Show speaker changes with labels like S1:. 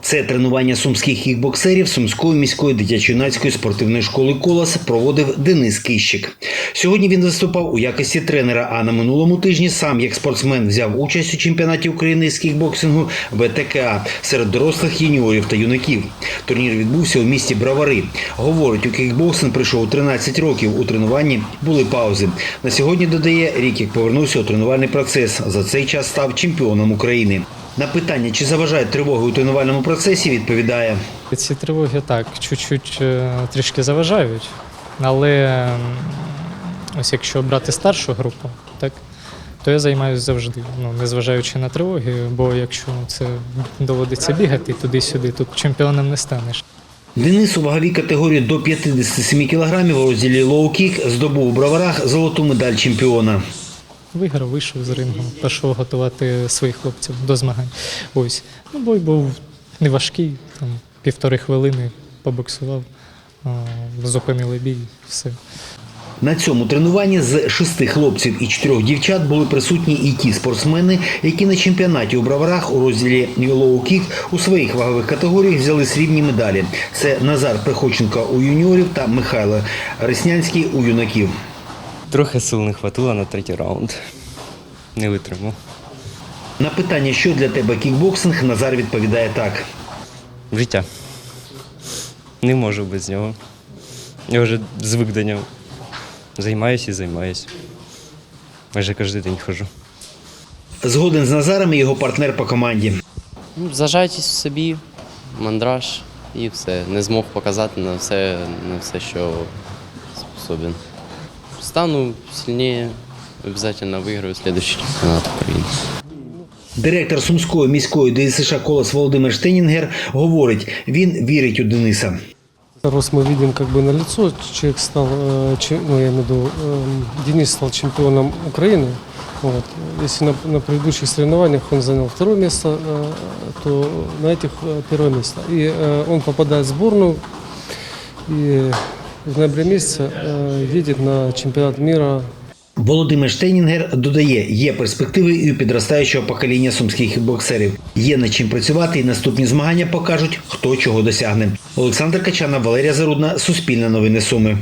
S1: Це тренування сумських кікбоксерів Сумської міської дитячо-юнацької спортивної школи Колос проводив Денис Кищик. Сьогодні він виступав у якості тренера, а на минулому тижні сам як спортсмен взяв участь у чемпіонаті України з кікбоксингу ВТКА серед дорослих юніорів та юнаків. Турнір відбувся у місті Бравари. Говорить, у кікбоксинг прийшов у 13 років. У тренуванні були паузи. На сьогодні додає рік, як повернувся у тренувальний процес. За цей час став чемпіоном України. На питання, чи заважають тривоги у тренувальному процесі, відповідає.
S2: Ці тривоги так, чуть-чуть е, трішки заважають, але ось якщо брати старшу групу, так, то я займаюся завжди, ну, незважаючи на тривоги, бо якщо це доводиться бігати туди-сюди, тут чемпіоном не станеш.
S1: Денис у ваговій категорії до 57 кг у розділі лоу-кік здобув у броварах золоту медаль чемпіона.
S2: Виграв, вийшов з рингу, пішов готувати своїх хлопців до змагань. Ось. Ну, бой був не важкий, там півтори хвилини побоксував, зупинили бій, все.
S1: На цьому тренуванні з шести хлопців і чотирьох дівчат були присутні і ті спортсмени, які на чемпіонаті у броварах у розділі лоу-кік у своїх вагових категоріях взяли срібні медалі. Це Назар Приходченко у юніорів та Михайло Реснянський у юнаків.
S3: Трохи сил не хватило на третій раунд. Не витримав.
S1: На питання, що для тебе кікбоксинг, Назар відповідає так.
S3: Життя. Не можу без нього. Я вже звик до нього. Займаюся і займаюся. Майже кожен день ходжу.
S1: Згоден з Назаром і його партнер по команді.
S4: Ну, Зажатість в собі, мандраж і все. Не змог показати на все, на все що способен Стану сильніше, обов'язково виграю следующий чемпіонат України.
S1: Директор Сумської міської ДСШ Колос Володимир Штенінгер говорить, він вірить у Дениса.
S5: Рост мы видим как бы на лицо. Человек стал, э, че- ну, я имею в виду, эм, Денис стал чемпионом Украины. Вот. Если на, на предыдущих соревнованиях он занял второе место, э, то на этих э, первое место. И э, он попадает в сборную и месяце э, едет на чемпионат мира
S1: Володимир Штейнінгер додає, є перспективи і у підростаючого покоління сумських боксерів. Є над чим працювати, і наступні змагання покажуть, хто чого досягне. Олександр Качана, Валерія Зарудна, Суспільне новини Суми.